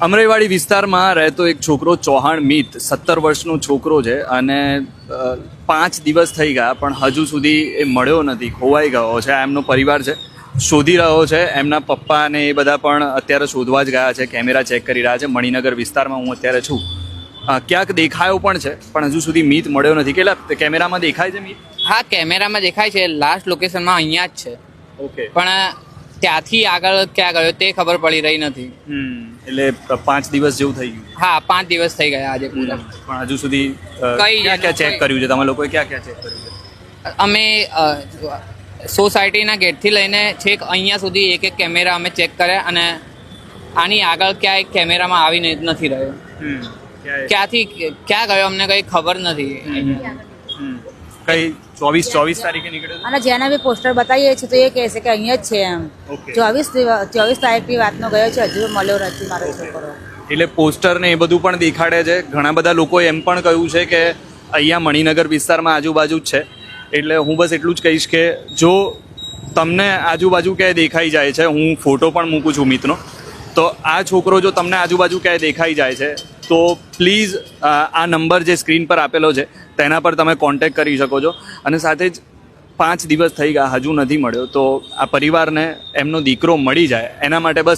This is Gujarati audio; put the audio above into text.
અમરેવાડી વિસ્તારમાં રહેતો એક છોકરો ચૌહાણ મિત સત્તર વર્ષનો છોકરો છે અને પાંચ દિવસ થઈ ગયા પણ હજુ સુધી એ મળ્યો નથી ખોવાઈ ગયો છે આ એમનો પરિવાર છે. શોધી રહ્યો છે એમના પપ્પા અને એ બધા પણ અત્યારે શોધવા જ ગયા છે કેમેરા ચેક કરી રહ્યા છે મણિનગર વિસ્તારમાં હું અત્યારે છું. ક્યાંક દેખાયો પણ છે પણ હજુ સુધી મિત મળ્યો નથી. કેટલા કેમેરામાં દેખાય છે મિત? હા કેમેરામાં દેખાય છે લાસ્ટ લોકેશનમાં અહીંયા જ છે. ઓકે. પણ ત્યાંથી આગળ ક્યાં ગયો તે ખબર પડી રહી નથી. એટલે પાંચ દિવસ જેવું થઈ ગયું. હા પાંચ દિવસ થઈ ગયા આજે પૂરા. પણ હજુ સુધી કઈ ક્યાં ક્યાં ચેક કર્યું છે? તમે લોકોએ ક્યાં ક્યાં ચેક કર્યું છે? અમે સોસાયટીના ગેટથી લઈને છેક અહીંયા સુધી એક એક કેમેરા અમે ચેક કર્યા અને આની આગળ ક્યાંય કેમેરામાં આવીને નથી રહ્યો. ક્યાંથી ક્યાં ગયો અમને કંઈ ખબર નથી. કઈ ચોવીસ ચોવીસ તારીખે નીકળ્યો અને જેના બી પોસ્ટર બતાવીએ છીએ તો એ કહે છે કે અહીંયા જ છે એમ. ચોવીસ ચોવીસ તારીખની વાતનો ગયો છે હજુ મળ્યો નથી મારો છોકરો. એટલે પોસ્ટર ને એ બધું પણ દેખાડે છે. ઘણા બધા લોકો એમ પણ કહ્યું છે કે અહીંયા મણિનગર વિસ્તારમાં આજુબાજુ જ છે. એટલે હું બસ એટલું જ કહીશ કે જો તમને આજુબાજુ ક્યાંય દેખાઈ જાય છે હું ફોટો પણ મૂકું છું મિતનો તો આ છોકરો જો તમને આજુબાજુ ક્યાંય દેખાઈ જાય છે તો પ્લીઝ આ નંબર જે સ્ક્રીન પર આપેલો છે, તેના પર તમે કોન્ટેક્ટ કરી શકો છો. અને સાથે જ પાંચ દિવસ થઈ ગયા, હજુ નથી મળ્યો. તો આ પરિવારને, એમનો દીકરો મળી જાય. એના માટે બસ